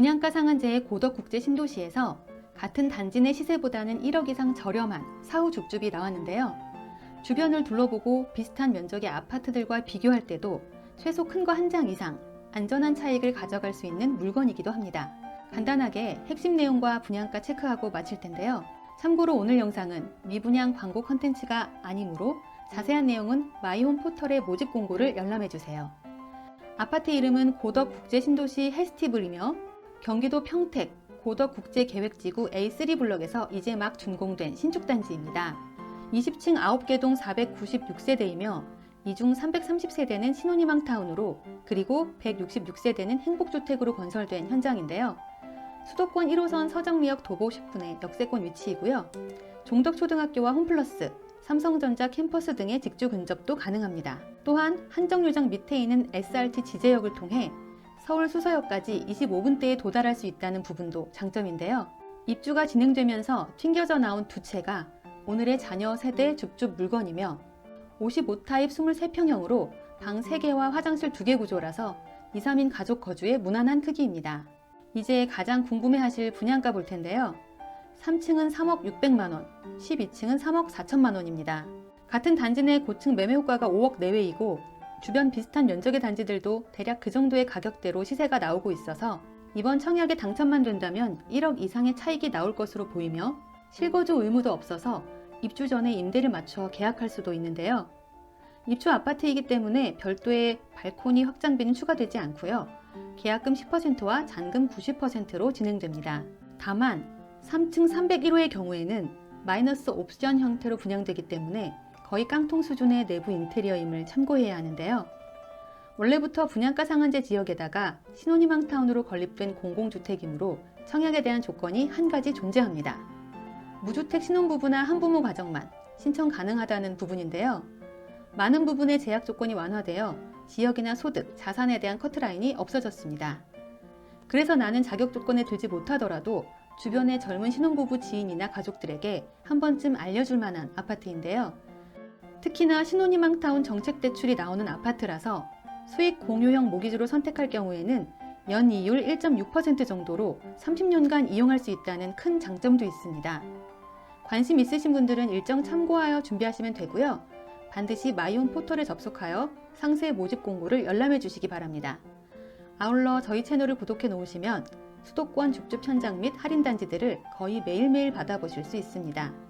분양가 상한제의 고덕국제 신도시에서 같은 단지 내 시세보다는 1억 이상 저렴한 사후 줍줍이 나왔는데요. 주변을 둘러보고 비슷한 면적의 아파트들과 비교할 때도 최소 큰 거 한 장 이상 안전한 차익을 가져갈 수 있는 물건이기도 합니다. 간단하게 핵심 내용과 분양가 체크하고 마칠 텐데요. 참고로 오늘 영상은 미분양 광고 컨텐츠가 아니므로 자세한 내용은 마이홈 포털의 모집 공고를 열람해 주세요. 아파트 이름은 고덕국제신도시 헬스티블이며 경기도 평택 고덕국제계획지구 A3 블럭에서 이제 막 준공된 신축단지입니다. 20층 9개 동 496세대이며 이중 330세대는 신혼희망타운으로 그리고 166세대는 행복주택으로 건설된 현장인데요. 수도권 1호선 서정리역 도보 10분의 역세권 위치이고요. 종덕초등학교와 홈플러스, 삼성전자 캠퍼스 등의 직주 근접도 가능합니다. 또한 한정류장 밑에 있는 SRT 지제역을 통해 서울 수서역까지 25분대에 도달할 수 있다는 부분도 장점인데요. 입주가 진행되면서 튕겨져 나온 두 채가 오늘의 자녀 세대 줍줍 물건이며 55타입 23평형으로 방 3개와 화장실 2개 구조라서 2, 3인 가족 거주에 무난한 크기입니다. 이제 가장 궁금해하실 분양가 볼 텐데요. 3층은 3억 600만 원, 12층은 3억 4천만 원입니다. 같은 단지 내 고층 매매 효과가 5억 내외이고 주변 비슷한 면적의 단지들도 대략 그 정도의 가격대로 시세가 나오고 있어서 이번 청약에 당첨만 된다면 1억 이상의 차익이 나올 것으로 보이며 실거주 의무도 없어서 입주 전에 임대를 맞춰 계약할 수도 있는데요. 입주 아파트이기 때문에 별도의 발코니 확장비는 추가되지 않고요. 계약금 10%와 잔금 90%로 진행됩니다. 다만 3층 301호의 경우에는 마이너스 옵션 형태로 분양되기 때문에 거의 깡통 수준의 내부 인테리어임을 참고해야 하는데요. 원래부터 분양가 상한제 지역에다가 신혼희망타운으로 건립된 공공주택이므로 청약에 대한 조건이 한 가지 존재합니다. 무주택 신혼부부나 한부모 가정만 신청 가능하다는 부분인데요. 많은 부분의 제약 조건이 완화되어 지역이나 소득, 자산에 대한 커트라인이 없어졌습니다. 그래서 나는 자격 조건에 들지 못하더라도 주변의 젊은 신혼부부 지인이나 가족들에게 한 번쯤 알려줄 만한 아파트인데요. 특히나 신혼희망타운 정책 대출이 나오는 아파트라서 수익 공유형 모기지로 선택할 경우에는 연 이율 1.6% 정도로 30년간 이용할 수 있다는 큰 장점도 있습니다. 관심 있으신 분들은 일정 참고하여 준비하시면 되고요. 반드시 마이홈 포털에 접속하여 상세 모집 공고를 열람해 주시기 바랍니다. 아울러 저희 채널을 구독해 놓으시면 수도권 줍줍 현장 및 할인 단지들을 거의 매일매일 받아보실 수 있습니다.